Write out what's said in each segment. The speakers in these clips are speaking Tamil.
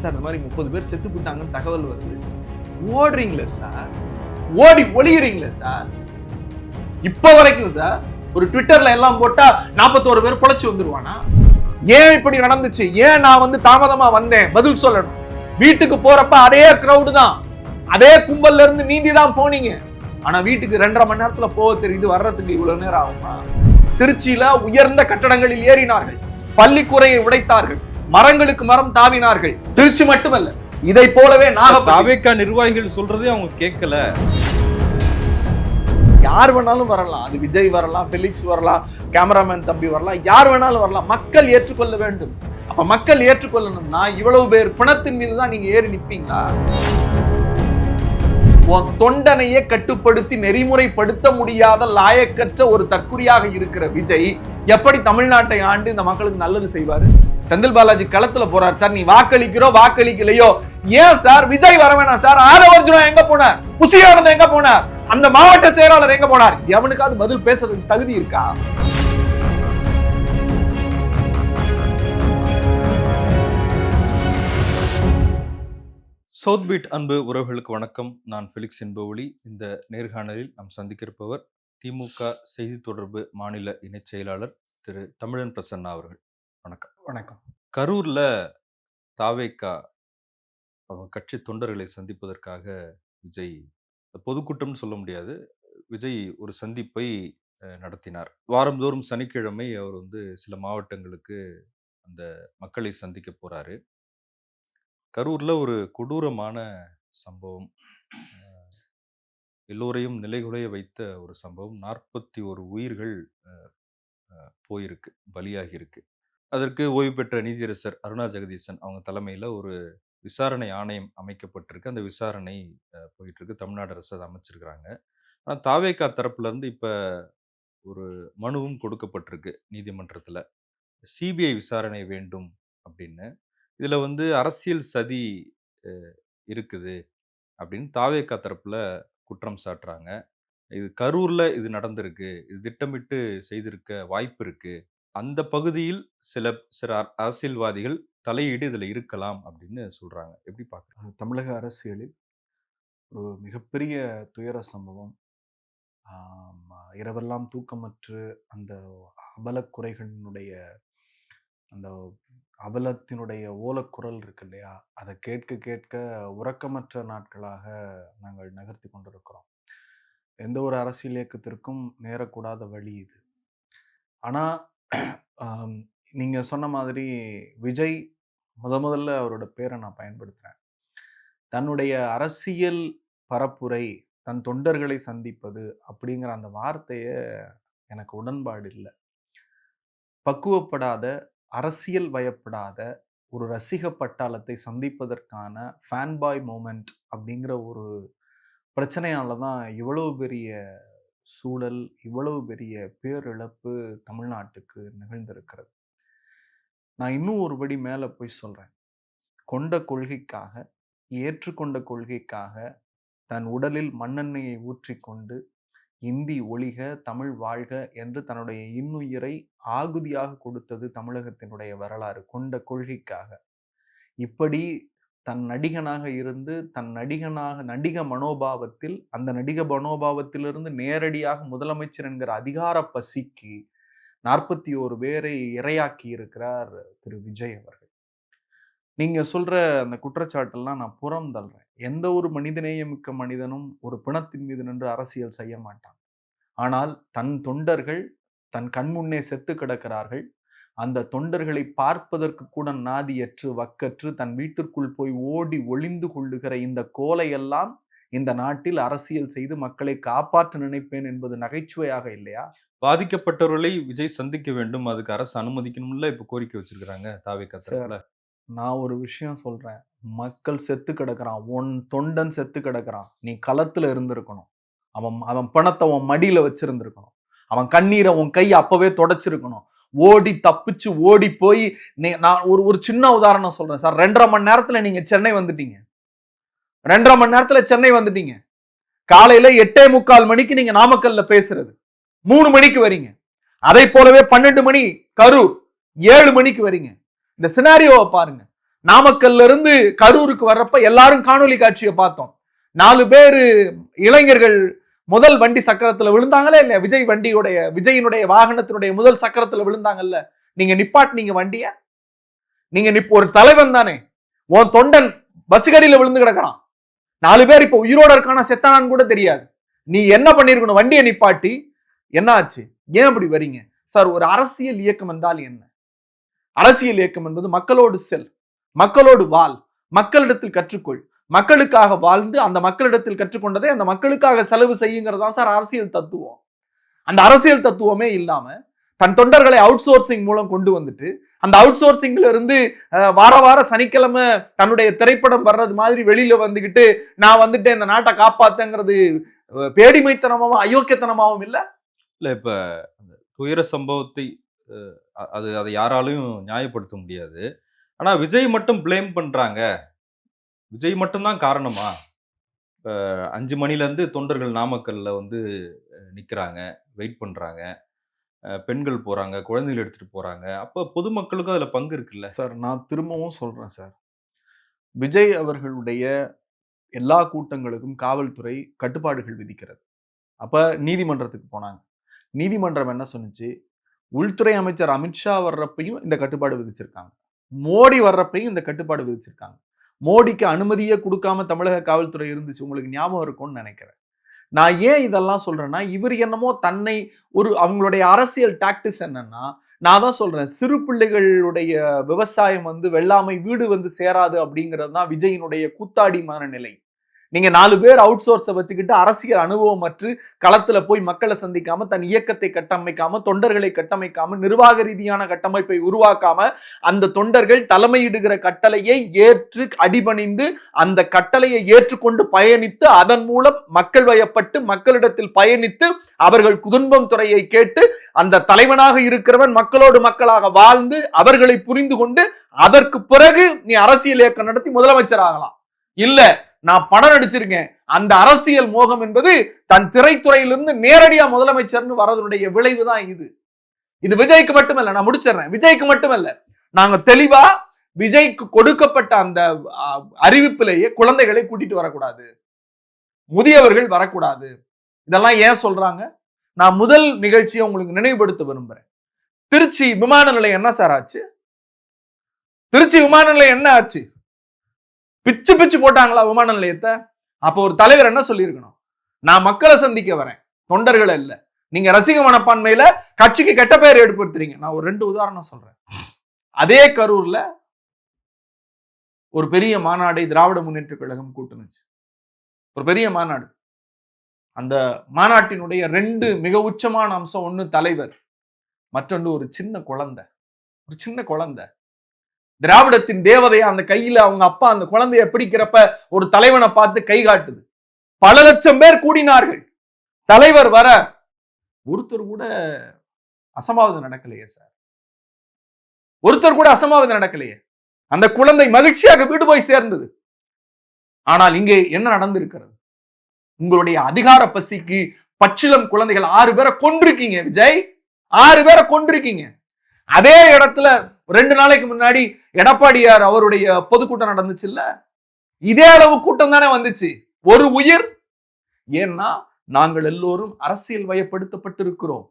சார் இந்த மாதிரி முப்பது பேர் செத்து போட்டாங்கன்னு தகவல் வருது. ஓடுறீங்களே சார்? ஓடி ஒளியுறீங்களே சார்? இப்ப வரைக்கும் சார் ஒரு ட்விட்டர்ல எல்லாம் போட்டா நாற்பத்தோரு பேர் பொழைச்சு வந்துருவானா? ஏன் இப்படி நடந்துச்சு? ஏன் நான் வந்து தாமதமா வந்தேன்? பதில் சொல்லணும். வீட்டுக்கு போறப்ப அதே கிரௌடு தான். அதே கும்பல்ல இருந்து நீந்தி தான் போனீங்க. ஆனா வீட்டுக்கு ரெண்டரை மணி நேரத்துல போக தெரியுது. வர்றதுக்கு இவ்வளவு நேரம் ஆகுமா? திருச்சியில உயர்ந்த கட்டடங்களில் ஏறினார்கள். பள்ளிக்கூரையை உடைத்தார்கள். மரங்களுக்கு மரம் தாவினார்கள். திருச்சி மட்டுமல்ல இதை போலவே நாகப்பட்டினம். நிர்வாகிகள் சொல்றதே அவங்க கேட்கல. யார் வேணாலும் வரலாம். அது விஜய் வரலாம் ஃபெலிக்ஸ் வரலாம் கேமராமேன் தம்பி வரலாம் யார் வேணாலும் வரலாம். மக்கள் ஏற்றுக்கொள்ள வேண்டும். அப்ப மக்கள் ஏற்றுக்கொள்ளணும்னா இவ்வளவு பேர் பிணத்தின் மீது தான் நீங்க ஏறி நிப்பீங்களா? உன் தொண்டனையே கட்டுப்படுத்தி நெறிமுறைப்படுத்த முடியாத லாயக்கற்ற ஒரு தற்குறியாக இருக்கிற விஜய் எப்படி தமிழ்நாட்டை ஆண்டு இந்த மக்களுக்கு நல்லது செய்வாரு? செந்தில் பாலாஜி களத்துல போறார் சார். நீ வாக்களிக்கிறோ வாக்களிக்கலையோ? ஏன் சார்? விஜய் வர வேணாம் சார். ஆதவர்ஜுனா எங்க போனார்? குசியானந்த எங்க போனார்? அந்த மாவட்ட செயலாளர் எங்க போனார்? எவனுக்காவது பதில் பேசுறதுக்கு தகுதி இருக்கா? சவுத் பீட் அன்பு உறவுகளுக்கு வணக்கம். நான் பிலிக்ஸ் என்பவழி இந்த நேர்காணலில் நாம் சந்திக்கிருப்பவர் திமுக செய்தி தொடர்பு மாநில இணைச் செயலாளர் திரு தமிழன் பிரசன்னா அவர்கள். வணக்கம். வணக்கம். கரூர்ல தாவேக்கா அவங்க கட்சி தொண்டர்களை சந்திப்பதற்காக விஜய் பொதுக்கூட்டம்னு சொல்ல முடியாது. விஜய் ஒரு சந்திப்பை அஹ், நடத்தினார். வாரந்தோறும் சனிக்கிழமை அவர் வந்து சில மாவட்டங்களுக்கு அந்த மக்களை சந்திக்க போறாரு. கரூர்ல ஒரு கொடூரமான சம்பவம். அஹ், எல்லோரையும் நிலைகுலைய வைத்த ஒரு சம்பவம். நாற்பத்தி ஒரு உயிர்கள் அஹ், போயிருக்கு பலியாகியிருக்கு. அதற்கு ஓய்வு பெற்ற நீதியரசர் அருணா ஜெகதீசன் அவங்க தலைமையில் ஒரு விசாரணை ஆணையம் அமைக்கப்பட்டிருக்கு. அந்த விசாரணை போயிட்டுருக்கு. போயிட்டு இருக்கு தமிழ்நாடு அரசு அதை அமைச்சிருக்கிறாங்க. ஆனால் தாவேக்கா தரப்புல இருந்து இப்போ ஒரு மனுவும் கொடுக்கப்பட்டிருக்கு நீதிமன்றத்தில். சிபிஐ விசாரணை வேண்டும் அப்படின்னு. இதில் வந்து அரசியல் சதி இருக்குது அப்படின்னு தாவேக்கா தரப்புல குற்றம் சாட்டுறாங்க. இது கரூர்ல இது நடந்திருக்கு. இது திட்டமிட்டு செய்திருக்க வாய்ப்பு இருக்கு. அந்த பகுதியில் சில சில அரசியல்வாதிகள் தலையீடு இதில் இருக்கலாம் அப்படின்னு சொல்கிறாங்க எப்படி பாக்குறாங்க? தமிழக அரசியலில் ஒரு மிகப்பெரிய துயர சம்பவம். இரவெல்லாம் தூக்கமற்று அந்த அபலக்குறைகளினுடைய அந்த அபலத்தினுடைய ஓலக்குரல் இருக்கு இல்லையா? அதை கேட்க கேட்க உறக்கமற்ற நாட்களாக நாங்கள் நகர்த்தி கொண்டிருக்கிறோம். எந்த ஒரு அரசியல் இயக்கத்திற்கும் நேரக்கூடாத வழி இது. ஆனால் நீங்கள் சொன்ன மாதிரி விஜய் முத முதல்ல அவரோட பேரை நான் பயன்படுத்துறேன். தன்னுடைய அரசியல் பரப்புரை தன் தொண்டர்களை சந்திப்பது அப்படிங்கிற அந்த வார்த்தையை எனக்கு உடன்பாடு இல்லை. பக்குவப்படாத அரசியல் வயப்படாத ஒரு ரசிக பட்டாளத்தை சந்திப்பதற்கான ஃபேன்பாய் மூமெண்ட் அப்படிங்கிற ஒரு பிரச்சனையால தான் இவ்வளோ பெரிய சூழல் இவ்வளவு பெரிய பேரிழப்பு தமிழ்நாட்டுக்கு நிகழ்ந்திருக்கிறது. நான் இன்னும் ஒரு படி மேலே போய் சொல்கிறேன் கொண்ட கொள்கைக்காக ஏற்றுக்கொண்ட கொள்கைக்காக தன் உடலில் மண்ணெண்ணெயை ஊற்றிக்கொண்டு இந்தி ஒழிக தமிழ் வாழ்க என்று தன்னுடைய இன்னுயிரை ஆகுதியாக கொடுத்தது தமிழகத்தினுடைய வரலாறு கொண்ட கொள்கைக்காக. இப்படி தன் நடிகனாக இருந்து தன் நடிகனாக நடிக மனோபாவத்தில் அந்த நடிக மனோபாவத்திலிருந்து நேரடியாக முதலமைச்சர் என்கிற அதிகார பசிக்கு நாற்பத்தி ஓரு பேரை இரையாக்கி இருக்கிறார் திரு விஜய் அவர்கள். நீங்க சொல்ற அந்த குற்றச்சாட்டெல்லாம் நான் புறம் தள்ளுறேன். எந்த ஒரு மனிதநேயமிக்க மனிதனும் ஒரு பிணத்தின் மீது நின்று அரசியல் செய்ய மாட்டான். ஆனால் தன் தொண்டர்கள் தன் கண்முன்னே செத்து கிடக்கிறார்கள். அந்த தொண்டர்களை பார்ப்பதற்கு கூட நாதியற்று வக்கற்று தன் வீட்டிற்குள் போய் ஓடி ஒளிந்து கொள்ளுகிற இந்த கோலையெல்லாம் இந்த நாட்டில் அரசியல் செய்து மக்களை காப்பாற்ற நினைப்பேன் என்பது நகைச்சுவையாக இல்லையா? பாதிக்கப்பட்டவர்களை விஜய் சந்திக்க வேண்டும். அதுக்கு அரசு அனுமதிக்கணும்ல? இப்ப கோரிக்கை வச்சிருக்கிறாங்க தாவேக்கா தரப்புல நான் ஒரு விஷயம் சொல்றேன். மக்கள் செத்து கிடக்குறான். உன் தொண்டன் செத்து கிடக்குறான். நீ களத்துல இருந்திருக்கணும். அவன் அவன் பணத்தை உன் மடியில வச்சிருந்திருக்கணும். அவன் கண்ணீரை உன் கை அப்பவே தொடச்சிருக்கணும். ஓடி தப்பிச்சு ஓடி போய் நீ நான் ஒரு ஒரு சின்ன உதாரணம் சொல்றேன் சார். ரெண்டரை மணி நேரத்துல நீங்க சென்னை வந்துட்டீங்க. ரெண்டரை மணி நேரத்துல சென்னை வந்துட்டீங்க. காலையில எட்டே முக்கால் மணிக்கு நீங்க நாமக்கல்ல பேசுறது. மூணு மணிக்கு வரீங்க. அதை போலவே பன்னெண்டு மணி கரூர் ஏழு மணிக்கு வரீங்க. இந்த சினாரியோவை பாருங்க. நாமக்கல்ல இருந்து கரூருக்கு வர்றப்ப எல்லாரும் காணொலி காட்சியை பார்த்தோம். நாலு பேர் இளைஞர்கள் முதல் வண்டி சக்கரத்துல விழுந்தாங்களே இல்லையா? விஜய் வண்டியுடைய விஜயினுடைய வாகனத்தினுடைய முதல் சக்கரத்துல விழுந்தாங்கல்ல? நீங்க நிப்பாட்டினீங்க வண்டிய. நீங்க நிப்ப ஒரு தலைவன் தானே. உன் தொண்டன் பஸ்கடியில விழுந்து கிடக்குறான். நாலு பேர் இப்ப உயிரோட இருக்கானா செத்தானான்னு கூட தெரியாது. நீ என்ன பண்ணிருக்கணும்? வண்டியை நிப்பாட்டி. என்ன ஆச்சு? ஏன் அப்படி வரீங்க? சார் ஒரு அரசியல் இயக்கம் என்றால் என்ன? அரசியல் இயக்கம் என்பது மக்களோடு செல் மக்களோடு வாழ் மக்களிடத்தில் கற்றுக்கொள் மக்களுக்காக வாழ்ந்து அந்த மக்களிடத்தில் கற்றுக்கொண்டதை அந்த மக்களுக்காக செலவு செய்யுங்கிறதா சார் அரசியல் தத்துவம். அந்த அரசியல் தத்துவமே இல்லாம தன் தொண்டர்களை அவுட் சோர்சிங் மூலம் கொண்டு வந்துட்டு அந்த அவுட் சோர்சிங்ல இருந்து வார வார சனிக்கிழமை தன்னுடைய திரைப்படம் வர்றது மாதிரி வெளியில வந்துக்கிட்டு நான் வந்துட்டு இந்த நாட்டை காப்பாத்துங்கிறது பேடிமைத்தனமாகவும் பேடிமைத்தனமாவும் அயோக்கியத்தனமாவும் இல்லை? இப்போ அந்த துயர சம்பவத்தை அது அதை யாராலையும் நியாயப்படுத்த முடியாது. ஆனால் விஜய் மட்டும் ப்ளேம் பண்ணுறாங்க விஜய் மட்டும்தான் காரணமா? இப்போ அஞ்சு மணிலேருந்து தொண்டர்கள் நாமக்கல்ல வந்து நிற்கிறாங்க வெயிட் பண்ணுறாங்க பெண்கள் போகிறாங்க குழந்தைகள் எடுத்துகிட்டு போகிறாங்க அப்போ பொதுமக்களுக்கும் அதில் பங்கு இருக்குல்ல? சார் நான் திரும்பவும் சொல்கிறேன் சார். விஜய் அவர்களுடைய எல்லா கூட்டங்களுக்கும் காவல்துறை கட்டுப்பாடுகள் விதிக்கிறது. அப்போ நீதிமன்றத்துக்கு போனாங்க. நீதிமன்றம் என்ன சொன்னிச்சு? உள்துறை அமைச்சர் அமித்ஷா வர்றப்பையும் இந்த கட்டுப்பாடு விதிச்சிருக்காங்க. மோடி வர்றப்பையும் இந்த கட்டுப்பாடு விதிச்சிருக்காங்க. மோடிக்கு அனுமதியே கொடுக்காம தமிழக காவல்துறை இருந்துச்சு. உங்களுக்கு ஞாபகம் இருக்கும்னு நினைக்கிறேன். நான் ஏன் இதெல்லாம் சொல்றேன்னா இவர் என்னமோ தன்னை ஒரு அவங்களுடைய அரசியல் டாக்டிஸ் என்னன்னா நான் தான் சொல்றேன் சிறு பிள்ளைகளுடைய விவசாயம் வந்து வெள்ளாமை வீடு வந்து சேராது அப்படிங்கிறது தான் விஜயினுடைய கூத்தாடி மனநிலை. நீங்க நாலு பேர் அவுட் சோர்ஸை வச்சுக்கிட்டு அரசியல் அனுபவம் அற்று களத்துல போய் மக்களை சந்திக்காம தன் இயக்கத்தை கட்டமைக்காம தொண்டர்களை கட்டமைக்காம நிர்வாக ரீதியான கட்டமைப்பை உருவாக்காம அந்த தொண்டர்கள் தலைமையிடுகிற கட்டளையை ஏற்று அடிபணிந்து அந்த கட்டளையை ஏற்றுக்கொண்டு பயணித்து அதன் மூலம் மக்கள் வயப்பட்டு மக்களிடத்தில் பயணித்து அவர்கள் குடும்பம் துறையை கேட்டு அந்த தலைவனாக இருக்கிறவன் மக்களோடு மக்களாக வாழ்ந்து அவர்களை புரிந்து கொண்டு அதற்கு பிறகு நீ அரசியல் இயக்கம் நடத்தி முதலமைச்சர் ஆகலாம் இல்ல நான் படம் நடிச்சிருக்கேன். அந்த அரசியல் மோகம் என்பது தன் திரைத்துறையிலிருந்து நேரடியா முதலமைச்சர்னு வரதனுடைய விளைவு தான் இது. இது விஜய்க்கு மட்டுமல்ல நான் முடிச்சிடுறேன். விஜய்க்கு மட்டுமல்ல நாங்க தெளிவா விஜய்க்கு கொடுக்கப்பட்ட அந்த அறிவிப்பிலேயே குழந்தைகளை கூட்டிட்டு வரக்கூடாது. முதியவர்கள் வரக்கூடாது. இதெல்லாம் ஏன் சொல்றாங்க? நான் முதல் நிகழ்ச்சியை உங்களுக்கு நினைவுபடுத்த விரும்புறேன். திருச்சி விமான நிலையம் என்ன சார் ஆச்சு? திருச்சி விமான நிலையம் என்ன ஆச்சு? பிச்சு பிச்சு போட்டாங்களா விமான நிலையத்தை? அப்போ ஒரு தலைவர் என்ன சொல்லியிருக்கணும்? நான் மக்களை சந்திக்க வரேன். தொண்டர்கள் இல்ல. நீங்க ரசிக மனப்பான்மையில கட்சிக்கு கெட்ட பெயர் ஏற்படுத்துறீங்க. நான் ஒரு ரெண்டு உதாரணம் சொல்றேன். அதே கரூர்ல ஒரு பெரிய மாநாடை திராவிட முன்னேற்ற கழகம் கூட்டுனுச்சு. ஒரு பெரிய மாநாடு. அந்த மாநாட்டினுடைய ரெண்டு மிக உச்சமான அம்சம் ஒன்று தலைவர் மற்றொன்று ஒரு சின்ன குழந்தை. ஒரு சின்ன குழந்தை. திராவிடத்தின் தேவதையா அந்த கையில அவங்க அப்பா அந்த குழந்தைய பிடிக்கிறப்ப ஒரு தலைவனை பார்த்து கை காட்டுது. பல லட்சம் பேர் கூடினார்கள். தலைவர் வர ஒருத்தர் கூட அசம்பாவிதம் நடக்கலையே சார். ஒருத்தர் கூட அசம்பாவிதம் நடக்கலையே. அந்த குழந்தை மகிழ்ச்சியாக வீடு போய் சேர்ந்தது. ஆனால் இங்கே என்ன நடந்திருக்கிறது? உங்களுடைய அதிகார பசிக்கு பச்சிலம் குழந்தைகள் ஆறு பேரை கொண்டிருக்கீங்க விஜய். ஆறு பேரை கொண்டிருக்கீங்க அதே இடத்துல ரெண்டு நாளைக்கு முன்னாடி எடப்பாடியார் அவருடைய பொதுக்கூட்டம் நடந்துச்சுல்ல இதே அளவு கூட்டம் தானே வந்துச்சு. ஒரு உயிர். ஏன்னா நாங்கள் எல்லோரும் அரசியல் வயப்படுத்தப்பட்டிருக்கிறோம்.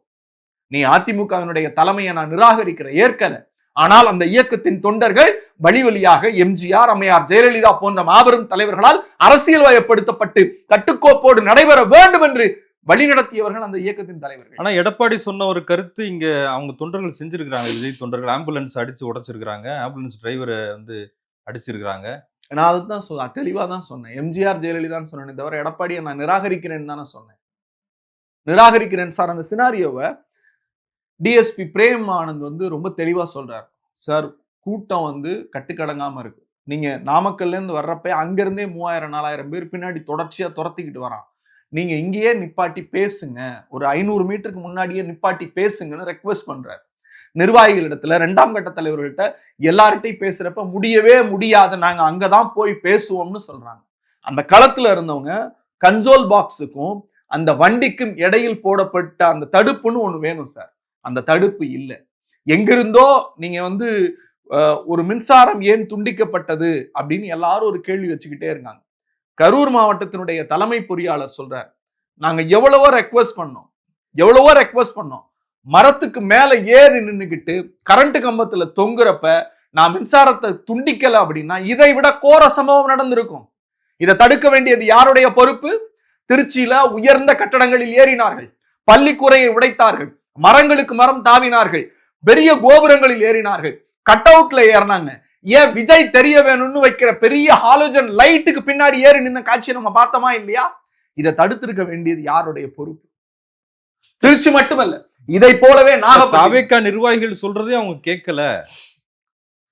நீ அதிமுகவினுடைய தலைமையை நான் நிராகரிக்கிற ஏற்கல. ஆனால் அந்த இயக்கத்தின் தொண்டர்கள் வழி வழியாக எம்ஜிஆர் அம்மையார் ஜெயலலிதா போன்ற மாபெரும் தலைவர்களால் அரசியல் வயப்படுத்தப்பட்டு கட்டுக்கோப்போடு நடைபெற வேண்டும் என்று வழிநடத்தியவர்கள் அந்த இயக்கத்தின் தலைவர்கள். ஆனா எடப்பாடி சொன்ன ஒரு கருத்து இங்க அவங்க தொண்டர்கள் செஞ்சிருக்கிறாங்க. விஜய் தொண்டர்கள் ஆம்புலன்ஸ் அடிச்சு உடைச்சிருக்கிறாங்க. ஆம்புலன்ஸ் டிரைவரை வந்து அடிச்சிருக்கிறாங்க. நான் அதுதான் சொ தெளிவா தான் சொன்னேன். எம்ஜிஆர் ஜெயலலிதான்னு சொன்னேன் தவிர எடப்பாடியை நான் நிராகரிக்கிறேன்னு தானே சொன்னேன். நிராகரிக்கிறேன் சார் அந்த சினாரியோவை டிஎஸ்பி பிரேம் ஆனந்த் வந்து ரொம்ப தெளிவா சொல்றார். சார் கூட்டம் வந்து கட்டுக்கடங்காம இருக்கு. நீங்க நாமக்கல்ல இருந்து வர்றப்ப அங்கிருந்தே மூவாயிரம் நாலாயிரம் பேர் பின்னாடி தொடர்ச்சியா துரத்திக்கிட்டு வரான். நீங்க இங்கேயே நிப்பாட்டி பேசுங்க. ஒரு ஐநூறு மீட்டருக்கு முன்னாடியே நிப்பாட்டி பேசுங்கன்னு ரெக்வெஸ்ட் பண்றாரு. நிர்வாகிகளிடத்துல ரெண்டாம் கட்ட தலைவர்கள்ட்ட எல்லார்கிட்டையும் பேசுறப்ப முடியவே முடியாது நாங்க அங்கதான் போய் பேசுவோம்னு சொல்றாங்க. அந்த களத்துல இருந்தவங்க கன்சோல் பாக்ஸுக்கும் அந்த வண்டிக்கும் இடையில் போடப்பட்ட அந்த தடுப்புன்னு ஒண்ணு வேணும் சார். அந்த தடுப்பு இல்லை. எங்கிருந்தோ நீங்க வந்து ஒரு மின்சாரம் ஏன் துண்டிக்கப்பட்டது அப்படின்னு எல்லாரும் ஒரு கேள்வி வச்சுக்கிட்டே இருக்காங்க. கரூர் மாவட்டத்தினுடைய தலைமை பொறியாளர் சொல்றார் நாங்க எவ்வளவோ ரெக்வஸ்ட் பண்ணோம் எவ்வளவோ ரெக்வஸ்ட் பண்ணோம். மரத்துக்கு மேல ஏறி நின்றுக்கிட்டு கரண்ட் கம்பத்துல தொங்குறப்ப நான் மின்சாரத்தை துண்டிக்கல அப்படின்னா இதை விட கோர சம்பவம் நடந்திருக்கும். இதை தடுக்க வேண்டியது யாருடைய பொறுப்பு? திருச்சியில உயர்ந்த கட்டடங்களில் ஏறினார்கள். பள்ளிக்கூரையை உடைத்தார்கள். மரங்களுக்கு மரம் தாவினார்கள். பெரிய கோபுரங்களில் ஏறினார்கள். கட் அவுட்ல ஏறினாங்க. ஏன் விஜய் தெரிய வேணும்னு வைக்கிற பெரிய ஹாலோஜன் லைட்டுக்கு பின்னாடி ஏறி நின்ன காட்சியை நம்ம பார்த்தோமா இல்லையா? இதை தடுத்திருக்க வேண்டியது யாருடைய பொறுப்பு? திருச்சி மட்டுமல்ல இதை போலவே தாவேக்கா நிர்வாகிகள் சொல்றதே அவங்க கேட்கல.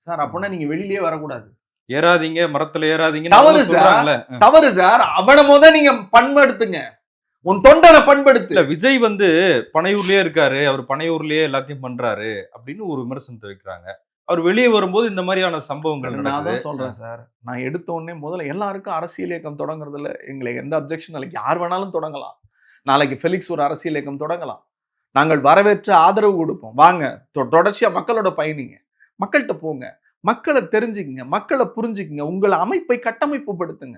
சார் அப்படின்னா நீங்க வெளியிலேயே வரக்கூடாது. ஏறாதீங்க மரத்துல ஏறாதீங்க தவறு சார். தவறு சார் அவனை முத நீங்க பண்படுத்துங்க. உன் தொண்டனை பண்படுத்து. விஜய் வந்து பனையூர்லயே இருக்காரு அவர் பனையூர்லயே எல்லாத்தையும் பண்றாரு அப்படின்னு ஒரு விமர்சனத்தை வைக்கிறாங்க. அவர் வெளியே வரும்போது இந்த மாதிரியான சம்பவங்கள் நான் தான் சொல்றேன் சார். நான் எடுத்த உடனே முதல்ல எல்லாருக்கும் அரசியல் இயக்கம் தொடங்குறதுல எங்களுக்கு எந்த அப்ஜெக்ஷன் இல்லை. யார் வேணாலும் தொடங்கலாம். நாளைக்கு ஃபெலிக்ஸ் ஒரு அரசியல் இயக்கம் தொடங்கலாம். நாங்கள் வரவேற்று ஆதரவு கொடுப்போம். வாங்க தொ- தொடர்ச்சியா மக்களோட பயணிங்க. மக்கள்கிட்ட போங்க. மக்களை தெரிஞ்சுக்குங்க. மக்களை புரிஞ்சுக்குங்க. உங்கள் அமைப்பை கட்டமைப்புப்படுத்துங்க.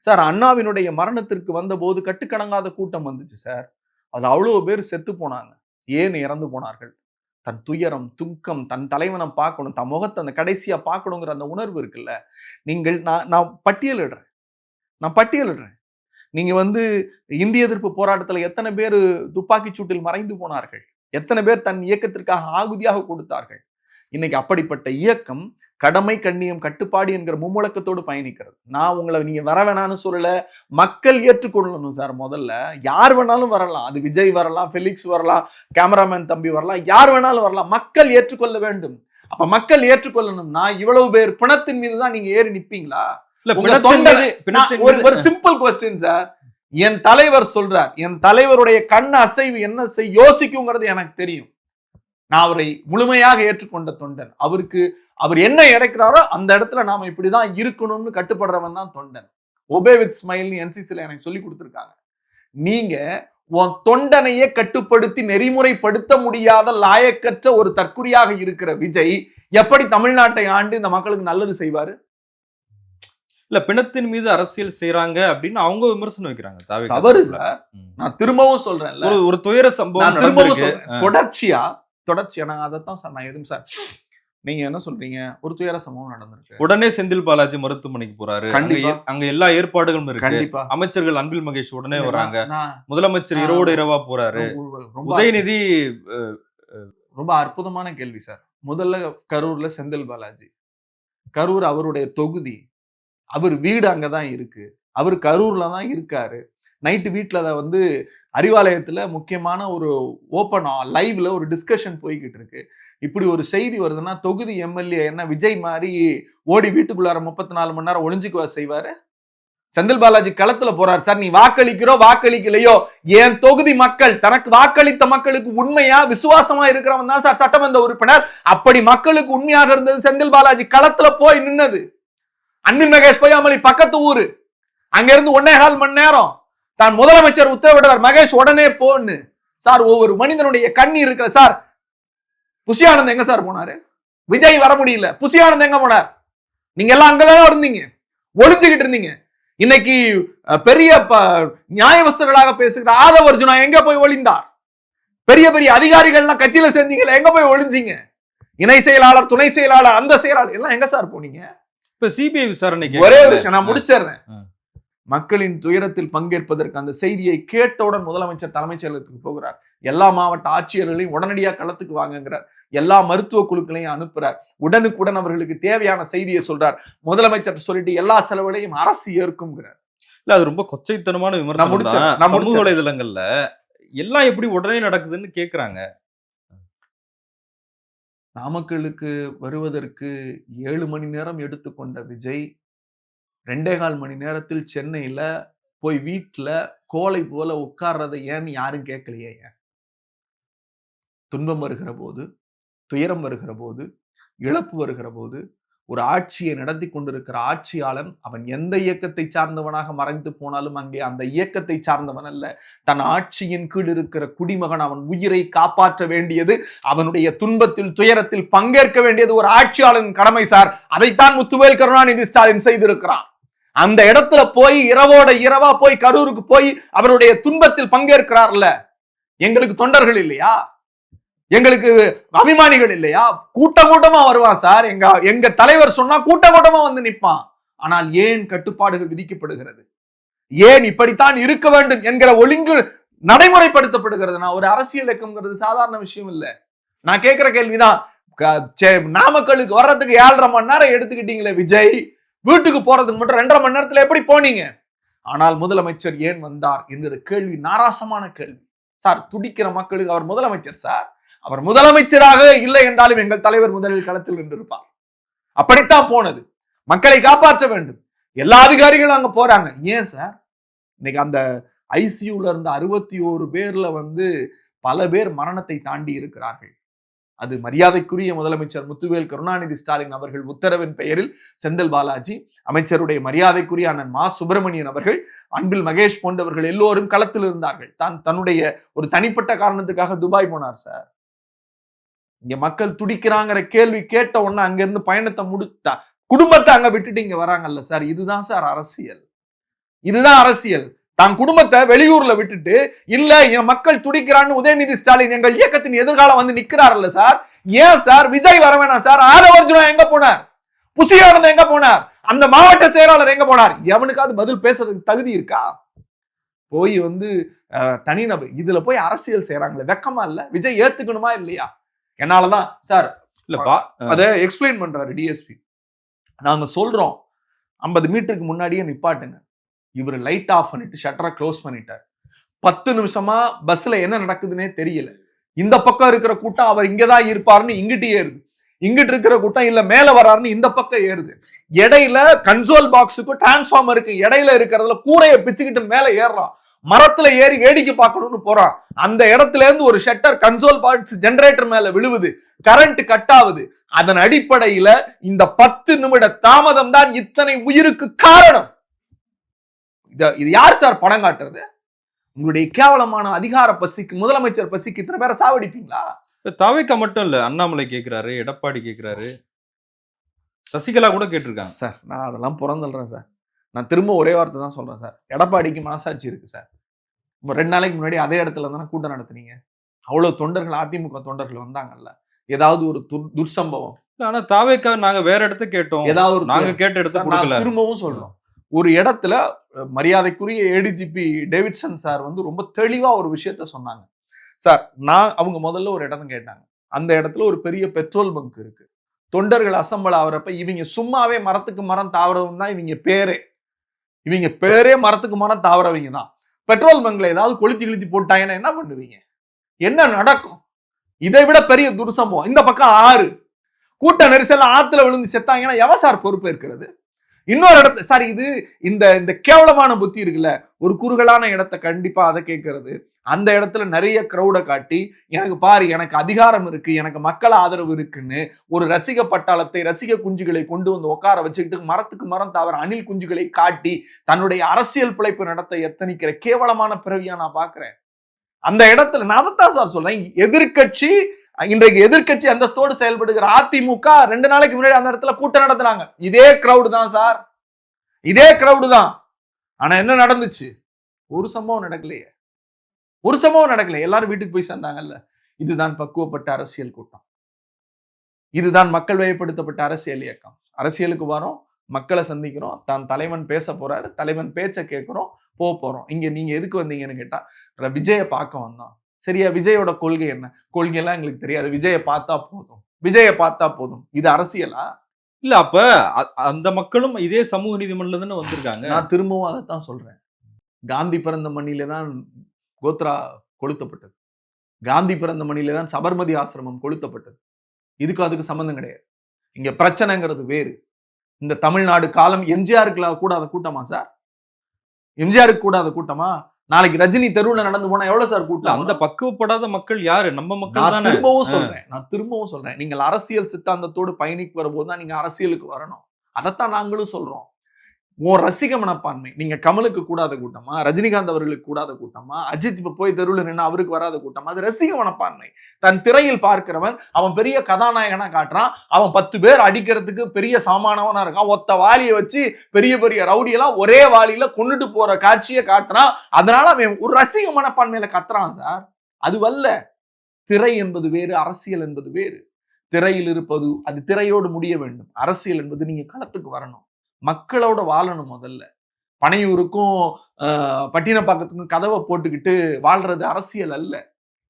சார் அண்ணாவினுடைய மரணத்திற்கு வந்தபோது கட்டுக்கடங்காத கூட்டம் வந்துச்சு சார். அதுல அவ்வளோ பேர் செத்து போனாங்க. ஏன் இறந்து போனார்கள்? தன் துயரம் துக்கம் தன் தலைவனை பார்க்கணும் தன் முகத்தை அந்த கடைசியா பார்க்கணுங்கிற அந்த உணர்வு இருக்குல்ல நீங்கள் நான் நான் பட்டியலிடுறேன் நான் பட்டியலிடுறேன் நீங்க வந்து இந்திய எதிர்ப்பு போராட்டத்துல எத்தனை பேர் துப்பாக்கி சூட்டில் மறைந்து போனார்கள்? எத்தனை பேர் தன் இயக்கத்திற்காக ஆகுதியாக கொடுத்தார்கள்? இன்னைக்கு அப்படிப்பட்ட இயக்கம் கடமை கண்ணியம் கட்டுப்பாடு என்கிற மும்முழக்கத்தோடு பயணிக்கிறது. நான் உங்களை நீங்க வர வேணாம்னு சொல்லல மக்கள் ஏற்றுக்கொள்ளணும் சார் முதல்ல. யார் வேணாலும் வரலாம். அது விஜய் வரலாம் ஃபெலிக்ஸ் வரலாம் கேமராமேன் தம்பி வரலாம் யார் வேணாலும் வரலாம். மக்கள் ஏற்றுக்கொள்ள வேண்டும். அப்ப மக்கள் ஏற்றுக்கொள்ளணும்னா இவ்வளவு பேர் பிணத்தின் மீது தான் நீங்க ஏறி நிப்பீங்களா? நான் ஒரு சிம்பிள் கொஸ்டின் சார். என் தலைவர் சொல்றார். என் தலைவருடைய கண் அசைவு என்ன செய் யோசிக்குங்கிறது எனக்கு தெரியும். நான் அவரை முழுமையாக ஏற்றுக்கொண்ட தொண்டன். அவருக்கு அவர் என்ன இறக்குறாரோ அந்த இடத்துல நாம இப்படிதான் இருக்கணும்னு கட்டுப்படுறவன் தான் தொண்டன். ஒபே வித் ஸ்மைல்னு என்சிசில எனக்கு சொல்லி கொடுத்துருக்காங்க. நீங்க உன் தொண்டனையே கட்டுப்படுத்தி நெறிமுறைப்படுத்த முடியாத லாயக்கற்ற ஒரு தற்குறியாக இருக்கிற விஜய் எப்படி தமிழ்நாட்டை ஆண்டு இந்த மக்களுக்கு நல்லது செய்வாரு? இல்ல பிணத்தின் மீது அரசியல் செய்யறாங்க அப்படின்னு அவங்க விமர்சனம் வைக்கிறாங்க தவறு. சார். நான் திரும்பவும் சொல்றேன்ல. ஒரு துயர சம்பவம் திரும்பவும் சொல்றேன். தொடர்ச்சியா தொடர்ச்சியா நான் அதைத்தான் சார் நான் எதுவும் சார் நீங்க என்ன சொல்றீங்க? ஒரு துயர சம்பவம் நடந்திருக்கு. உடனே செந்தில் பாலாஜி மருத்துவமனைக்கு போறாரு. அங்க எல்லா ஏற்பாடுகளும் இருக்கு. கண்டிப்பா. அமைச்சர்கள் அன்பில் மகேஷ் உடனே வராங்க. முதலமைச்சர். இரவோடு இரவா போறாரு. உதயநிதி ரொம்ப அற்புதமான கேள்வி சார். முதல்ல கரூர்ல செந்தில் பாலாஜி. கரூர் அவருடைய தொகுதி. அவர் வீடு அங்கதான் இருக்கு. அவர் கரூர்ல தான் இருக்காரு. நைட்டு வீட்டில் அதை வந்து அறிவாலயத்துல முக்கியமான ஒரு ஓப்பன் லைவ்ல ஒரு டிஸ்கஷன் போய்கிட்டு இருக்கு. இப்படி ஒரு செய்தி வருதுன்னா தொகுதி எம்எல்ஏ என்ன விஜய் மாதிரி ஓடி வீட்டுக்குள்ளார முப்பத்தி நாலு மணி நேரம் ஒளிஞ்சுக்குவா செய்வாரு? செந்தில் பாலாஜி களத்துல போறார். சார் நீ வாக்களிக்கிறோ வாக்களிக்கலையோ? என் தொகுதி மக்கள் தனக்கு வாக்களித்த மக்களுக்கு உண்மையா விசுவாசமா இருக்கிறவன் தான் சார் சட்டமன்ற உறுப்பினர்? அப்படி மக்களுக்கு உண்மையாக இருந்தது செந்தில் பாலாஜி களத்துல போய் நின்னது. அன்பின் மகேஷ் பொய்யாமலி பக்கத்து ஊரு. அங்க இருந்து ஒன்னே கால் மணி நேரம். தான் முதலமைச்சர் உத்தரவிடுறார் மகேஷ் உடனே போன்னு. சார் ஒவ்வொரு மனிதனுடைய கண்ணீர் இருக்கல சார் புஷியானந்த் எங்க சார் போனாரு? விஜய் வர முடியல. புஷியானந்த் எங்க போனார்? நீங்க எல்லாம் அங்கதானே இருந்தீங்க. ஒளிஞ்சுகிட்டு இருந்தீங்க. இன்னைக்கு பெரிய நியாயவஸ்தர்களாக பேசுகிற ஆதவ அர்ஜுனா எங்க போய் ஒளிந்தார்? பெரிய பெரிய அதிகாரிகள்லாம் கட்சியில சேர்ந்தீங்களா எங்க போய் ஒளிஞ்சீங்க? இணை செயலாளர் துணை செயலாளர் அந்த செயலாளர் எல்லாம் எங்க சார் போனீங்க? இப்ப சிபிஐ விசாரணை ஒரே. விஷயம் நான் முடிச்சிடுறேன். மக்களின் துயரத்தில் பங்கேற்பதற்கு அந்த செய்தியை கேட்டவுடன் முதலமைச்சர் தலைமைச் செயலகத்துக்கு போகிறார். எல்லா மாவட்ட ஆட்சியர்களையும் உடனடியாக களத்துக்கு வாங்குங்கிறார். எல்லா மருத்துவ குழுக்களையும் அனுப்புறார். உடனுக்குடன் அவர்களுக்கு தேவையான செய்தியை சொல்றார். முதலமைச்சர் சொல்லிட்டு எல்லா செலவுகளையும் அரசு ஏற்கும்ங்கிறார். இல்ல அது ரொம்ப கொச்சைத்தனமான விமர்சனம் சமூக. வலைதளங்கள்ல எல்லாம் எப்படி உடனே நடக்குதுன்னு கேக்குறாங்க. நாமக்கலுக்கு வருவதற்கு ஏழு மணி நேரம் எடுத்துக்கொண்ட விஜய் ரெண்டே கால் மணி நேரத்தில் சென்னையில போய் வீட்டுல கோலை போல உட்கார்றதை ஏன்னு யாரும் கேட்கலையே ஏன்? துன்பம் வருகிற போது துயரம் வருகிற போது இழப்பு வருகிற போது ஒரு ஆட்சியை நடத்தி கொண்டிருக்கிற ஆட்சியாளன் அவன் எந்த இயக்கத்தை சார்ந்தவனாக மறைந்து போனாலும் அங்கே அந்த இயக்கத்தை சார்ந்தவன் அல்ல. தன் ஆட்சியின் கீழ் இருக்கிற குடிமகன் அவன் உயிரை காப்பாற்ற வேண்டியது அவனுடைய துன்பத்தில் துயரத்தில் பங்கேற்க வேண்டியது ஒரு ஆட்சியாளன் கடமை சார். அதைத்தான் முத்துவேல் கருணாநிதி ஸ்டாலின் செய்திருக்கிறான் அந்த இடத்துல போய் இரவோட இரவா போய் கரூருக்கு போய் அவருடைய துன்பத்தில் பங்கேற்கிறார்ல. எங்களுக்கு தொண்டர்கள் இல்லையா? எங்களுக்கு அபிமானிகள் இல்லையா? கூட்ட கூட்டமா வருவான் சார். எங்க எங்க தலைவர் சொன்னா கூட்ட கூட்டமா வந்து நிற்பான். ஆனால் ஏன் கட்டுப்பாடுகள் விதிக்கப்படுகிறது? ஏன் இப்படித்தான் இருக்க வேண்டும் என்கிற ஒழுங்கு நடைமுறைப்படுத்தப்படுகிறது? நான் ஒரு அரசியல் இயக்கம்ங்கிறது சாதாரண விஷயம் இல்லை. நான் கேட்கிற கேள்விதான் சே- நாமக்கலுக்கு வர்றதுக்கு ஏழரை மணி நேரம் எடுத்துக்கிட்டீங்களே விஜய். வீட்டுக்கு போறதுக்கு மட்டும் ரெண்டரை மணி நேரத்துல எப்படி போனீங்க? ஆனால் முதலமைச்சர் ஏன் வந்தார் என்கிற கேள்வி நாராசமான கேள்வி. சார் துடிக்கிற மக்களுக்கு அவர் முதலமைச்சர் சார். அவர் முதலமைச்சராக இல்லை என்றாலும் எங்கள் தலைவர் முதலில் களத்தில் நின்றிருப்பார். அப்படித்தான் போனது. மக்களை காப்பாற்ற வேண்டும். எல்லா அதிகாரிகளும் அங்க போறாங்க. ஏன் சார் இன்னைக்கு அந்த ஐசியூல இருந்த அறுபத்தி ஓரு பேர்ல வந்து பல பேர் மரணத்தை தாண்டி இருக்கிறார்கள். அது மரியாதைக்குரிய முதலமைச்சர் முத்துவேல் கருணாநிதி ஸ்டாலின் அவர்கள் உத்தரவின் பெயரில் செந்தில் பாலாஜி அமைச்சருடைய மரியாதைக்குரிய அண்ணன் மா. சுப்பிரமணியன் அவர்கள் அன்பில் மகேஷ் போன்றவர்கள் எல்லோரும் களத்தில் இருந்தார்கள். தான் தன்னுடைய ஒரு தனிப்பட்ட காரணத்துக்காக துபாய் போனார் சார் இங்க மக்கள் துடிக்கிறாங்கிற கேள்வி கேட்ட உடனே அங்க இருந்து பயணத்தை முடித்தா குடும்பத்தை அங்க விட்டுட்டு இங்க வராங்கல்ல சார். இதுதான் சார் அரசியல். இதுதான் அரசியல். தான் குடும்பத்தை வெளியூர்ல விட்டுட்டு இல்ல என் மக்கள் துடிக்கிறான்னு உதயநிதி ஸ்டாலின் எங்கள் இயக்கத்தின் எதிர்காலம் வந்து நிக்கிறாருல்ல சார். ஏன் சார்? விஜய் வர வேணாம் சார். ஆதவர்ஜுனா எங்க போனார்? புசியானந்த எங்க போனார்? அந்த மாவட்ட செயலாளர் எங்க போனார்? எவனுக்காவது பதில் பேசுறதுக்கு தகுதி இருக்கா? போய் வந்து தனிநபர் இதுல போய் அரசியல் செய்யறாங்களே வெக்கமா இல்ல? விஜய் ஏத்துக்கணுமா இல்லையா? என்னாலதான் சார் இல்ல அதை எக்ஸ்பிளைன் பண்றாரு டிஎஸ்பி நாங்க சொல்றோம் ஐம்பது மீட்டருக்கு முன்னாடியே நிப்பாட்டுங்க. இவர் லைட் ஆஃப் பண்ணிட்டு ஷட்டரை க்ளோஸ் பண்ணிட்டார். பத்து நிமிஷமா பஸ்ல என்ன நடக்குதுன்னே தெரியல. இந்த பக்கம் இருக்கிற கூட்டம் அவர் இங்கதான் இருப்பாருன்னு இங்கிட்டு ஏறுது இங்கிட்டு இருக்கிற கூட்டம் இல்ல மேல வராருன்னு இந்த பக்கம் ஏறுது. இடையில கன்சோல் பாக்ஸுக்கும் டிரான்ஸ்ஃபார்மருக்கு இடையில இருக்கிறதுல கூரையை பிச்சுக்கிட்டு மேல ஏறுறான். மரத்துல ஏறி வேடிக்கை பார்க்கணும்னு போறான். அந்த இடத்துல இருந்து ஒரு ஷட்டர் கன்சோல் பாக்ஸ் ஜெனரேட்டர் மேல விழுவுது. கரண்ட் கட் ஆகுது. அதன் அடிப்படையில இந்த பத்து நிமிட தாமதம் தான் இத்தனை உயிருக்கு காரணம். இத- யார் சார் பணம் காட்டுறது? உங்களுடைய கேவலமான அதிகார பசிக்கு முதலமைச்சர் பசிக்கு இத்தனை பேரை சாவடிப்பீங்களா? தாவேக்கா மட்டும் இல்ல அண்ணாமலை கேக்குறாரு எடப்பாடி கேக்குறாரு. சசிகலா கூட கேட்டிருக்காங்க. சார் நான் அதெல்லாம் புறந்தல்றேன் சார். நான் திரும்ப ஒரே வார்த்தை தான் சொல்றேன் சார். எடப்பாடிக்கு மனசாட்சி இருக்கு சார். ரெண்டு நாளைக்கு முன்னாடி அதே இடத்துல தானே கூட்டம் நடத்துனீங்க? அவ்வளவு தொண்டர்கள் அதிமுக தொண்டர்கள் வந்தாங்கல்ல. ஏதாவது ஒரு துர் துர்சம்பவம். ஆனா தாவேக்கா நாங்க வேற இடத்த கேட்டோம். ஏதாவது ஒரு நாங்க கேட்ட இடத்த திரும்பவும் சொல்றோம். ஒரு இடத்துல மரியாதைக்குரிய ஏடிஜிபி டேவிட்சன் சார் வந்து ரொம்ப தெளிவா ஒரு விஷயத்த சொன்னாங்க. சார் நான் அவங்க முதல்ல ஒரு இடம் கேட்டாங்க. அந்த இடத்துல ஒரு பெரிய பெட்ரோல் பங்க் இருக்கு. தொண்டர்கள் அசம்பல் ஆகுறப்ப இவங்க சும்மாவே மரத்துக்கு மரம் தாவறவங்க தான் இவங்க பேரே. இவங்க பேரே மரத்துக்கு மரம் தாவறவங்க தான். பெட்ரோல் பங்க்ல ஏதாவது கொளுத்தி கிழித்தி போட்டாங்கன்னா என்ன பண்ணுவீங்க? என்ன நடக்கும்? இதை விட பெரிய துர்சம்பவம். இந்த பக்கம் ஆறு. கூட்ட நெரிசல் ஆத்துல விழுந்து செத்தாங்கன்னா எவ சார் பொறுப்பு இருக்கிறது இன்னொரு இடத்த சார் இது இந்த இந்த கேவலமான புத்தி இருக்குல்ல. ஒரு குறுகலான இடத்த கண்டிப்பா அதை கேட்கறது. அந்த இடத்துல நிறைய க்ரௌடை காட்டி எனக்கு பாரு எனக்கு அதிகாரம் இருக்கு எனக்கு மக்கள் ஆதரவு இருக்குன்னு ஒரு ரசிக பட்டாளத்தை ரசிக குஞ்சுகளை கொண்டு வந்து உட்கார வச்சுக்கிட்டு மரத்துக்கு மரம் தவற அணில் குஞ்சுகளை காட்டி தன்னுடைய அரசியல் பிழைப்பு நடத்த எத்தனிக்கிற கேவலமான பிறவியா நான் பாக்குறேன். அந்த இடத்துல நான் அதைத்தான் சார் சொல்றேன் எதிர்க்கட்சி இன்றைக்கு எதிர்க்கட்சி அந்தஸ்தோடு செயல்படுகிற அதிமுக ரெண்டு நாளைக்கு முன்னாடி அந்த இடத்துல கூட்டம் நடத்துனாங்க. இதே க்ரௌடு தான் சார் இதே க்ரௌடு தான். ஆனா என்ன நடந்துச்சு? ஒரு சம்பவம் நடக்கலையே. ஒரு சம்பவம் நடக்கல. எல்லாரும் வீட்டுக்கு போய் சேர்ந்தாங்கல்ல. இதுதான் பக்குவப்பட்ட அரசியல் கூட்டம். இதுதான் மக்கள் வயப்படுத்தப்பட்ட அரசியல் இயக்கம். அரசியலுக்கு வரோம் மக்களை சந்திக்கிறோம் தான் தலைவன் பேச போறாரு தலைவன் பேச்சை கேட்கிறோம் போக போறோம். இங்க நீங்க எதுக்கு வந்தீங்கன்னு கேட்டா விஜயை பார்க்க வந்தோம். சரியா விஜயோட கொள்கை என்ன? கொள்கை எல்லாம் எங்களுக்கு தெரியாது. விஜயை பார்த்தா போதும். விஜயை பார்த்தா போதும். இது அரசியலா? இல்ல அப்ப அந்த மக்களும் இதே சமூக நீதிமன்றத்துல தானே வந்திருக்காங்க? நான் திரும்பவும் அதைத்தான் சொல்றேன். காந்தி பிறந்த மண்ணிலே தான் கோத்ரா கொளுத்தப்பட்டது. காந்தி பிறந்த மண்ணிலே தான் சபர்மதி ஆசிரமம் கொளுத்தப்பட்டது. இதுக்கும் அதுக்கு சம்பந்தம் கிடையாது. இங்க பிரச்சனைங்கிறது வேறு. இந்த தமிழ்நாடு காலம் எம்ஜிஆருக்கு கூடாத கூட்டமா சார்? எம்ஜிஆருக்கு கூடாத கூட்டமா? நாளைக்கு ரஜினி தெருவுல நடந்து போனா எவ்வளவு சார் கூட்டம்? அந்த பக்குவப்படாத மக்கள் யாரு? நம்ம மக்கள் நான் திரும்பவும் சொல்றேன். நான் திரும்பவும் சொல்றேன். நீங்கள் அரசியல் சித்தாந்தத்தோடு பயணிக்கு வரும்போது தான் நீங்க அரசியலுக்கு வரணும். அதைத்தான் நாங்களும் சொல்றோம். உன் ரசிக மனப்பான்மை. நீங்க கமலுக்கு கூடாத கூட்டமா ரஜினிகாந்த் அவர்களுக்கு கூடாத கூட்டமா அஜித் இப்ப போய் தெருவில் நின்று அவருக்கு வராத கூட்டமா அது ரசிக மனப்பான்மை. தன் திரையில் பார்க்கிறவன் அவன் பெரிய கதாநாயகனா காட்டுறான் அவன் பத்து பேர் அடிக்கிறதுக்கு பெரிய சாமானவனா இருக்கான் ஒத்த வாளியை வச்சு பெரிய பெரிய ரவுடியெல்லாம் ஒரே வாளியில கொண்டுட்டு போற காட்சியை காட்டுறான். அதனால அவன் ஒரு ரசிக மனப்பான்மையில கத்துறான் சார். அதுவல்ல திரை என்பது வேறு அரசியல் என்பது வேறு. திரையில் இருப்பது அது திரையோடு முடிய வேண்டும். அரசியல் என்பது நீங்க களத்துக்கு வரணும். மக்களோட வாழணும் முதல்ல. பனையூருக்கும் பட்டினப்பாக்கத்துக்கும் கதவை போட்டுக்கிட்டு வாழ்றது அரசியல் அல்ல.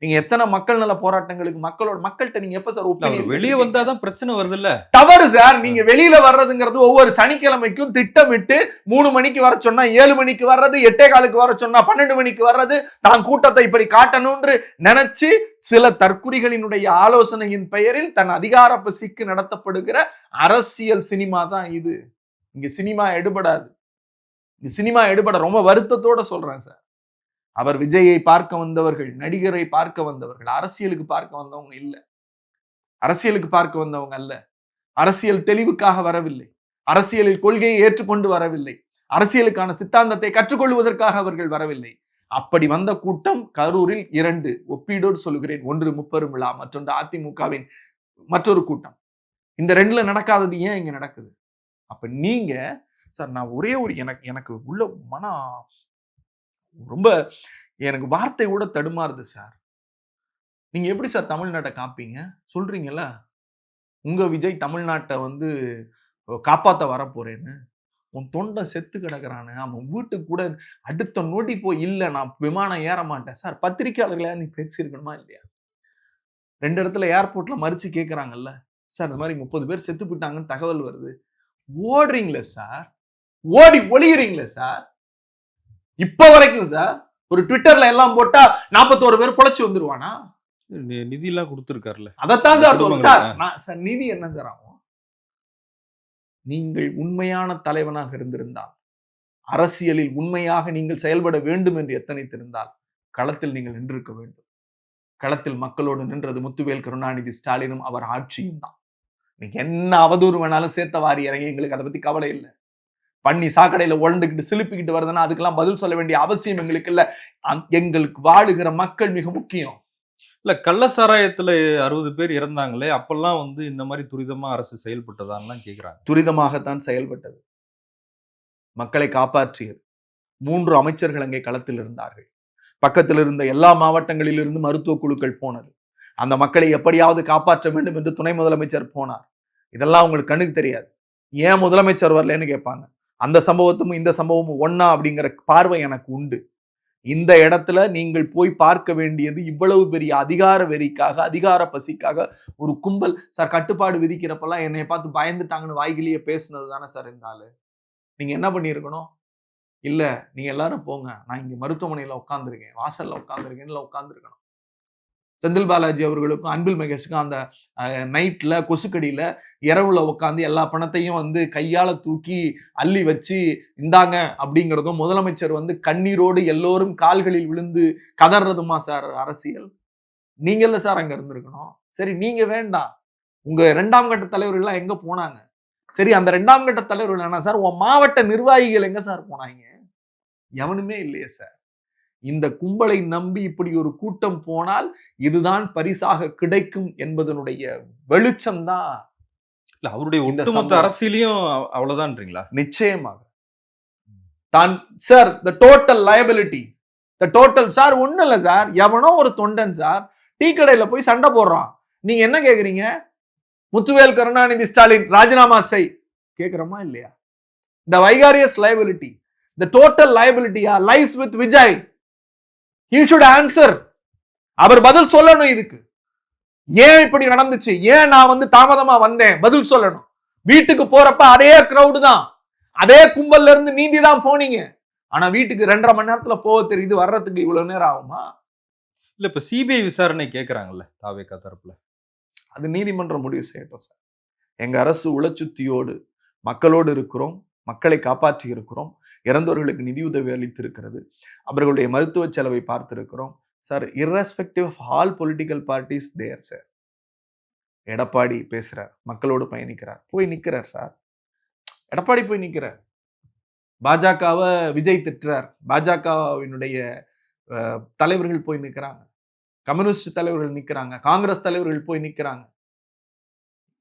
நீங்க எத்தனை மக்கள் நல போராட்டங்களுக்கு மக்களோட மக்கள்கிட்ட நீங்க எப்ப சார் வெளியே? வந்தாதான் பிரச்சனை வருது இல்ல தவறு சார். நீங்க வெளியில வர்றதுங்கிறது ஒவ்வொரு சனிக்கிழமைக்கும் திட்டமிட்டு மூணு மணிக்கு வர சொன்னா ஏழு மணிக்கு வர்றது எட்டே காலுக்கு வர சொன்னா பன்னெண்டு மணிக்கு வர்றது தான் கூட்டத்தை இப்படி காட்டணும்னு நினைச்சு சில தற்குறிகளினுடைய ஆலோசனையின் பெயரில் தன் அதிகார பசிக்கு நடத்தப்படுகிற அரசியல் சினிமா தான் இது. இங்க சினிமா எடுபடாது. இங்கே சினிமா எடுபட ரொம்ப வருத்தத்தோட சொல்றேன் சார். அவர் விஜயை பார்க்க வந்தவர்கள் நடிகரை பார்க்க வந்தவர்கள் அரசியலுக்கு பார்க்க வந்தவங்க இல்ல. அரசியலுக்கு பார்க்க வந்தவங்க அல்ல. அரசியல் தெளிவுக்காக வரவில்லை. அரசியலில் கொள்கையை ஏற்றுக்கொண்டு வரவில்லை. அரசியலுக்கான சித்தாந்தத்தை கற்றுக்கொள்வதற்காக அவர்கள் வரவில்லை. அப்படி வந்த கூட்டம் கரூரில் இரண்டு ஒப்பீடோடு சொல்லுகிறேன் ஒன்று முப்பெரும் விழா மற்றொன்று அதிமுகவின் மற்றொரு கூட்டம். இந்த ரெண்டுல நடக்காதது ஏன் இங்க நடக்குது? அப்ப நீங்க சார் நான் ஒரே ஒரு எனக்கு எனக்கு உள்ள மன ரொம்ப எனக்கு வார்த்தை கூட தடுமாறுது சார். நீங்க எப்படி சார் தமிழ்நாட்டை காப்பீங்க? சொல்றீங்கல்ல? உங்க விஜய் தமிழ்நாட்டை வந்து காப்பாத்த வரப்போறேன்னு. உன் தொண்டை செத்து கிடக்குறானு. அவன் வீட்டுக்கு கூட அடுத்த நோட்டி போய் இல்லை நான் விமானம் ஏற மாட்டேன். சார் பத்திரிக்கையாளர்களா நீ பேசியிருக்கணுமா இல்லையா? ரெண்டு இடத்துல ஏர்போர்ட்ல மறிச்சு கேட்குறாங்கல்ல சார் இந்த மாதிரி முப்பது பேர் செத்து போயிட்டாங்கன்னு தகவல் வருது. ஓடுறீங்களே சார்? ஓடி ஒளியுறீங்களே சார்? இப்ப வரைக்கும் சார் ஒரு ட்விட்டர்ல எல்லாம் போட்டா நாற்பத்தோரு பேர் பொழைச்சு வந்துருவானா? நிதி எல்லாம் கொடுத்துருக்காருல்ல. அதைத்தான் சார் சார். நான் சார் நிதி என்ன சார் ஆகும்? நீங்கள் உண்மையான தலைவனாக இருந்திருந்தால் அரசியலில் உண்மையாக நீங்கள் செயல்பட வேண்டும் என்று எத்தனைத்திருந்தால் களத்தில் நீங்கள் நின்றிருக்க வேண்டும். களத்தில் மக்களோடு நின்றது முத்துவேல் கருணாநிதி ஸ்டாலினும் அவர் ஆட்சியும் தான். நீங்க என்ன அவதூறு வேணாலும் சேர்த்த வாரி இறங்கி எங்களுக்கு அதை பத்தி கவலை இல்லை. பண்ணி சாக்கடையில உழண்டுக்கிட்டு சிலுப்பிக்கிட்டு வருதுன்னா அதுக்கெல்லாம் பதில் சொல்ல வேண்டிய அவசியம் எங்களுக்கு இல்ல. எங்களுக்கு வாழுகிற மக்கள் மிக முக்கியம். இல்ல கள்ள சாராயத்துல அறுபது பேர் இறந்தாங்களே அப்பெல்லாம் வந்து இந்த மாதிரி துரிதமா அரசு செயல்பட்டதான்லாம் கேக்குறாங்க. துரிதமாகத்தான் செயல்பட்டது. மக்களை காப்பாற்றியது. மூன்று அமைச்சர்கள் அங்கே களத்தில் இருந்தார்கள். பக்கத்தில் இருந்த எல்லா மாவட்டங்களிலிருந்து மருத்துவ குழுக்கள் போனது. அந்த மக்களை எப்படியாவது காப்பாற்ற வேண்டும் என்று துணை முதலமைச்சர் போனார். இதெல்லாம் உங்களுக்கு கண்ணுக்கு தெரியாது. ஏன் முதலமைச்சர் வரலன்னு கேட்பாங்க. அந்த சம்பவத்தும் இந்த சம்பவமும் ஒன்னா அப்படிங்கிற பார்வை எனக்கு உண்டு. இந்த இடத்துல நீங்கள் போய் பார்க்க வேண்டியது இவ்வளவு பெரிய அதிகார வெறிக்காக அதிகார பசிக்காக ஒரு கும்பல். சார் கட்டுப்பாடு விதிக்கிறப்பெல்லாம் என்னை பார்த்து பயந்துட்டாங்கன்னு வாய்கிலேயே பேசுனது தானே சார் இருந்தாலும் நீங்கள் என்ன பண்ணியிருக்கணும்? இல்லை நீங்கள் எல்லாரும் போங்க. நான் இங்கே மருத்துவமனையில் உட்காந்துருக்கேன் வாசலில் உட்காந்துருக்கேன்ல உட்காந்துருக்கணும் செந்தில் பாலாஜி அவர்களுக்கும் அன்பில் மகேஷுக்கும் அந்த நைட்டில் கொசுக்கடியில் இரவுல உட்காந்து எல்லா பணத்தையும் வந்து கையால் தூக்கி அள்ளி வச்சு இந்தாங்க அப்படிங்கிறதும் முதலமைச்சர் வந்து கண்ணீரோடு எல்லோரும் கால்களில் விழுந்து கதறதுமா சார் அரசியல்? நீங்கள்ல சார் அங்கே இருந்திருக்கணும். சரி நீங்கள் வேண்டாம். உங்கள் ரெண்டாம் கட்ட தலைவர்கள்லாம் எங்கே போனாங்க? சரி அந்த ரெண்டாம் கட்ட தலைவர்கள் என்ன சார்? உன் மாவட்ட நிர்வாகிகள் எங்கே சார் போனாங்க? எவனுமே இல்லையே சார். இந்த கும்பலை நம்பி இப்படி ஒரு கூட்டம் போனால் இதுதான் பரிசாக கிடைக்கும் என்பதனுடைய வெளிச்சம் தான் இல்ல அவருடைய ஒட்டுமொத்த. அரசியலையும் அவ- அவ்வளவுதான்றீங்களா? நிச்சயமாக. தான் sir the total liability the total sir ஒண்ணும் இல்ல சார் எவனோ ஒரு தொண்டன் சார் டீ கடையில போய் சண்டை போடுறான். நீங்க என்ன கேக்குறீங்க? முத்துவேல் கருணாநிதி ஸ்டாலின் ராஜினாமா செய். கேக்குறோமா இல்லையா? The vicarious liability the total லயபிலிட்டியா lies with Vijay he should answer அவர் பதில் சொல்லணும் இதுக்கு. ஏன் இப்படி நடந்துச்சு? ஏன் நான் வந்து தாமதமா வந்தேன்? பதில் சொல்லணும். வீட்டுக்கு போறப்ப அதே கிரவுடு தான். அதே கும்பல்ல இருந்து நீந்தி தான் போனீங்க. ஆனா வீட்டுக்கு ரெண்டரை மணி நேரத்துல போக தெரியுது வர்றதுக்கு இவ்வளவு நேரம் ஆகுமா? இல்ல இப்ப சிபிஐ விசாரணை கேக்குறாங்கல்ல தாவேக்கா தரப்புல. அது நீதிமன்றம் முடிவு செய்யட்டும் சார். எங்க அரசு உளச்சுத்தியோடு மக்களோடு இருக்கிறோம். மக்களை காப்பாற்றி இருக்கிறோம். இறந்தவர்களுக்கு நிதியுதவி அளித்திருக்கிறது. அவர்களுடைய மருத்துவ செலவை பார்த்திருக்கிறோம். Sir irrespective of all political parties there sir Edappadi பேசுகிறார் மக்களோடு பயணிக்கிறார். போய் நிற்கிறார் சார் எடப்பாடி போய் நிற்கிறார் பாஜகவை விஜய் திட்டுறார். பாஜகவினுடைய தலைவர்கள் போய் நிற்கிறாங்க கம்யூனிஸ்ட் தலைவர்கள் நிற்கிறாங்க காங்கிரஸ் தலைவர்கள் போய் நிற்கிறாங்க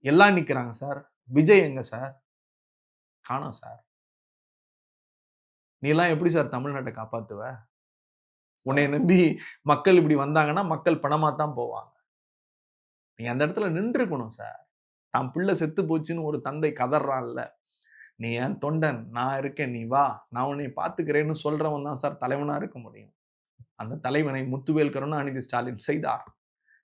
எல்லாம் நிற்கிறாங்க சார் விஜய் எங்க சார் காணோம் சார் நீ எல்லாம் எப்படி சார் தமிழ்நாட்டை காப்பாத்துவ? உன்னை நம்பி மக்கள் இப்படி வந்தாங்கன்னா மக்கள் பணமா தான் போவாங்க. நீ அந்த இடத்துல நின்றுக்கணும் சார். தான் பிள்ளை செத்து போச்சுன்னு ஒரு தந்தை கதறான்ல நீ ஏன் தொண்டன்? நான் இருக்கேன். நீ வா. நான் உன்னை பார்த்துக்கிறேன்னு சொல்றவன் தான் சார் தலைவனா இருக்க முடியும். அந்த தலைவனை முத்துவேல் கருணாநிதி ஸ்டாலின் செய்தார்.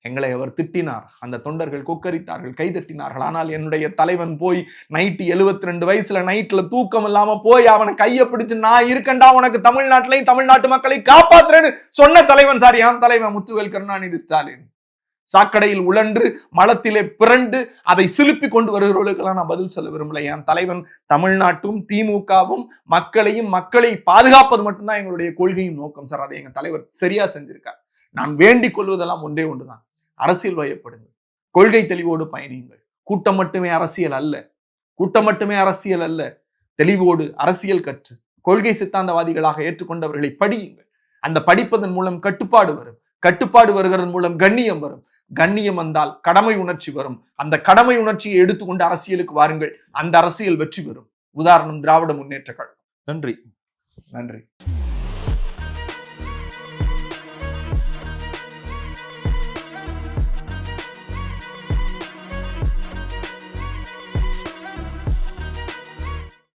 எங்களை அவர் திட்டினார். அந்த தொண்டர்கள் கொக்கரித்தார்கள் கைதட்டினார்கள் ஆனால் என்னுடைய தலைவன் போய் நைட்டு 72 ரெண்டு வயசுல நைட்ல தூக்கம் இல்லாம போய் அவனை கையை பிடிச்சு நான் இருக்கேன்டா உனக்கு தமிழ்நாட்டிலையும் தமிழ்நாட்டு மக்களை காப்பாத்துறேன்னு சொன்ன தலைவன் சார் என் தலைவன் முத்துவேல் கருணாநிதி ஸ்டாலின். சாக்கடையில் உழன்று மலத்திலே பிறண்டு அதை சிலுப்பி கொண்டு வருகிறவர்களுக்கெல்லாம் நான் பதில் சொல்ல விரும்பல. என் தலைவன் தமிழ்நாட்டும் திமுகவும் மக்களையும் மக்களை பாதுகாப்பது மட்டும்தான் எங்களுடைய கொள்கையும் நோக்கம் சார். அதை எங்க தலைவர் சரியா செஞ்சிருக்கார். நான் வேண்டிக் கொள்வதெல்லாம் ஒன்றே ஒன்றுதான். அரசியல் வயப்படுங்கள். கொள்கை தெளிவோடு பயணியுங்கள். கூட்டம் மட்டுமே அரசியல் அல்ல. கூட்டம் மட்டுமே அரசியல் அல்ல. தெளிவோடு அரசியல் கற்று கொள்கை சித்தாந்தவாதிகளாக ஏற்றுக்கொண்டவர்களை படியுங்கள். அந்த படிப்பதன் மூலம் கட்டுப்பாடு வரும். கட்டுப்பாடு வருகிறதன் மூலம் கண்ணியம் வரும். கண்ணியம் வந்தால் கடமை உணர்ச்சி வரும். அந்த கடமை உணர்ச்சியை எடுத்துக்கொண்டு அரசியலுக்கு வாருங்கள். அந்த அரசியல் வெற்றி பெறும். உதாரணம் திராவிட முன்னேற்ற கழகம். நன்றி. நன்றி.